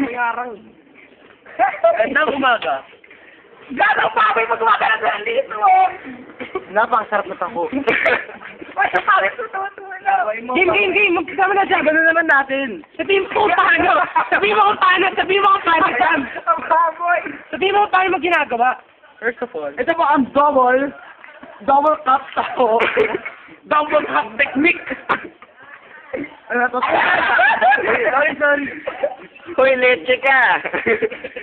Mayarang. Gandang umaga. Gano'ng papoy pag gumagana ng dito? Napakasarap na tako. Ay, sa na. Game, game, game. Magkasama na dyan. Ganun naman natin. Sabihin mo kung paano. Sabihin mo kung paano. Sabihin mo kung paano. Sam. Ang baboy. Sabihin mo paano mo ginagawa. First of all, Ito po ang double. Double cup tapo. double cup technique. ano to? sorry, sorry. Hoy, leche ka.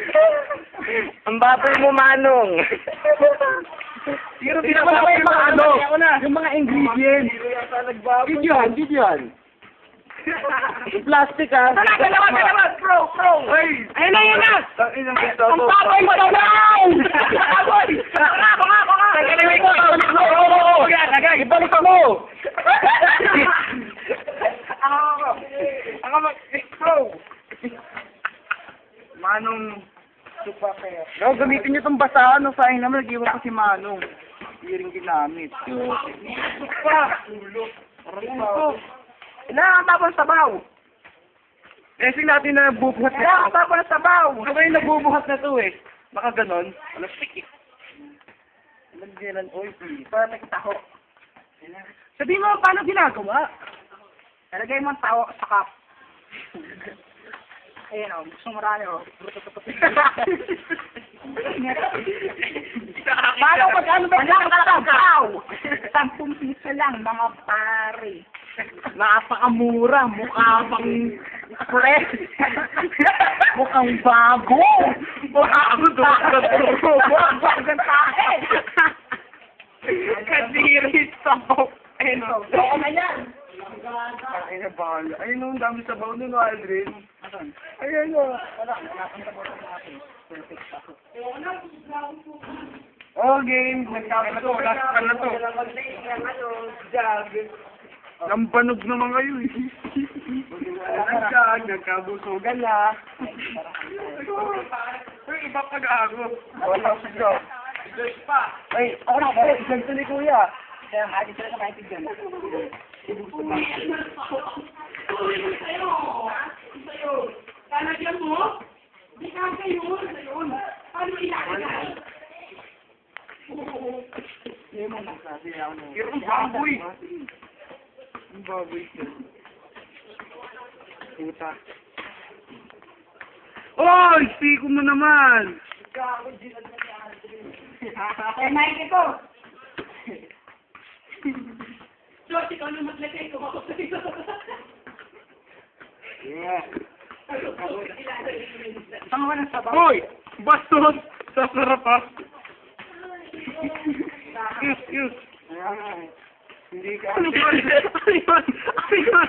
Ang baboy mo, Manong. Pero Pinapala ko yung mga ano, yung mga ingredients. Yan, video yan. Yung plastic, ah. Dalawa, dalawa, dalawa. Pro, pro. Hey! Ayun na, ayun na. Ang Ang baboy mo daw lang! Baboy! Baka, baka, baka! Tagaliwin ko! Tagaliwin ko! Ibalik mo! Ako. Ako mag-pro. Manong supa kaya. No, gamitin niyo itong basahan. No, sayang naman, nag-iwan ko si Manong. Hindi rin ginamit. Supa! Ito. Kailangan tapon sabaw. Testing natin na bubuhat na Kailangan tapon sabaw. Ano ba yung nagbubuhat na to eh? Baka ganon. Ano, stick eh. Lagyan ng oil, please. Perfect taho. Sabihin mo, paano ginagawa? Talagay mo ang tao sa cup. Ayan o, gusto mo rani o. Paano pag ano ba lang sabaw? Sampung piso lang, mga pare. Napakamura. Mukha pang fresh. Mukhang bago. Bago doon sa Bagang tahe. Kadiri sa Ayun o, loko na yan. Ay, na bahala. Ayun o, ang dami sa baon nun, Aldrin. Ayun o. Oh, game. Nagkakaroon na to. Last call na to. Lambanog naman kayo eh. Nagkag, nagkabusugan na. Uy, iba pag-aago. Wala ko siya. Ay, ako na, ako. Ganito ni kuya. Kaya nga, dito na maintindihan. Lalagyan mo? Di ka kayo, yun. Paano ilalagay? Pero ang baboy. Ang baboy siya. Puta. Oy! Siko mo naman! Kaya Mike ko. George, ikaw na maglagay ko ako sa'yo. Yeah. Tama ka ng sabaw. Hoy! Bastos! Sasarap ha! Excuse, excuse. Hindi ka. Ano yun? Ano yun? Ano yun?